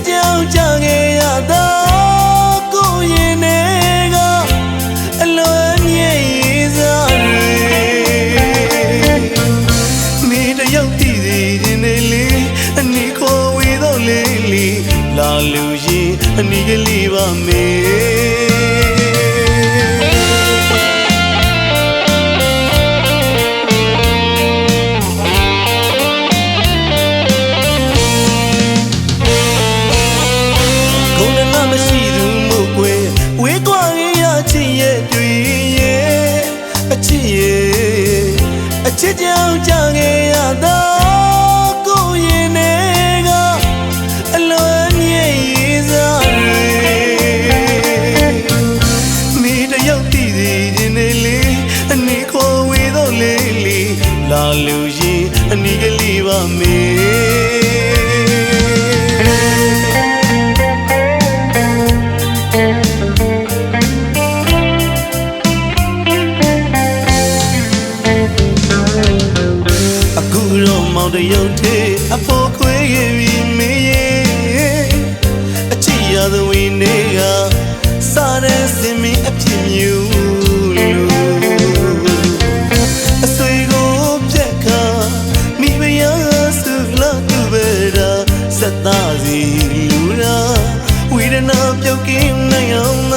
စ်ကြောင်ကြခဲ့ရတာကိုရင်နေကအလွန်မြည်ရည်စားတွေမိတယောက်တည်စီခြင်းနဲ့လေအနီခေါ်ဝေတော့လေလေလာလူရင်အနီကလေးပါမေ ကြောင့်ကြခဲ့ရတာကိုရင်နေကအလွန်မြည်ရည်စားတွေမိတယောက်တည်စီခြင်းနဲ့လေအနီခေါ်ဝေတော့လေလေလာလူရင်အနီကလေးပါမေ င်တရုတ်သေးအဖို့ခွေးရပြီမေးရဲ့အချစ်ရသဝင်းတွေကစားတဲ့စင်မီအဖြစ်မျိုးလို့အဆွေကိုပြက်ခါမိမယာစုလာသူပဲတာစက်သားစီလူရာဝိရဏပြုတ်ကင်းနိုင်အောင်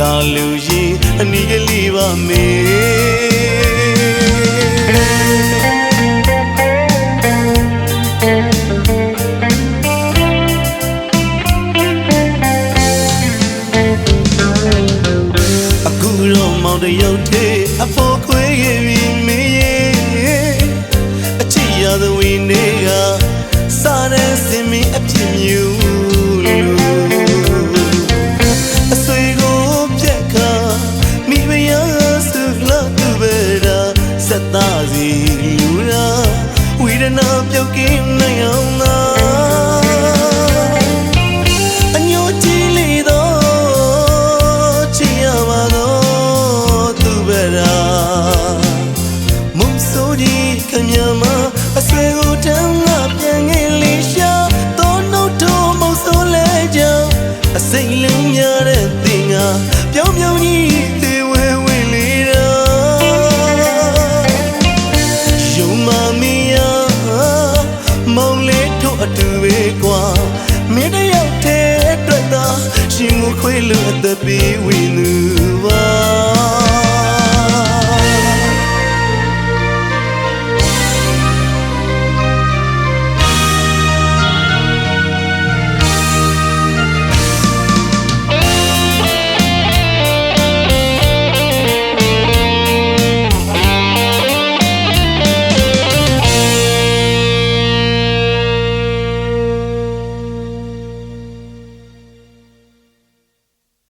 လေလာလူရင်အနီကလေးပါမေအခုတော့မောင်တရုတ်သေးအဖို့ခွေးရပြီမေးရဲ့အချစ်ရသဝင်းတွေကစားတဲ့စင်မီအဖြစ်မျိုး ပြုတ်ကင်းနိုင်အောင် the bee we knew.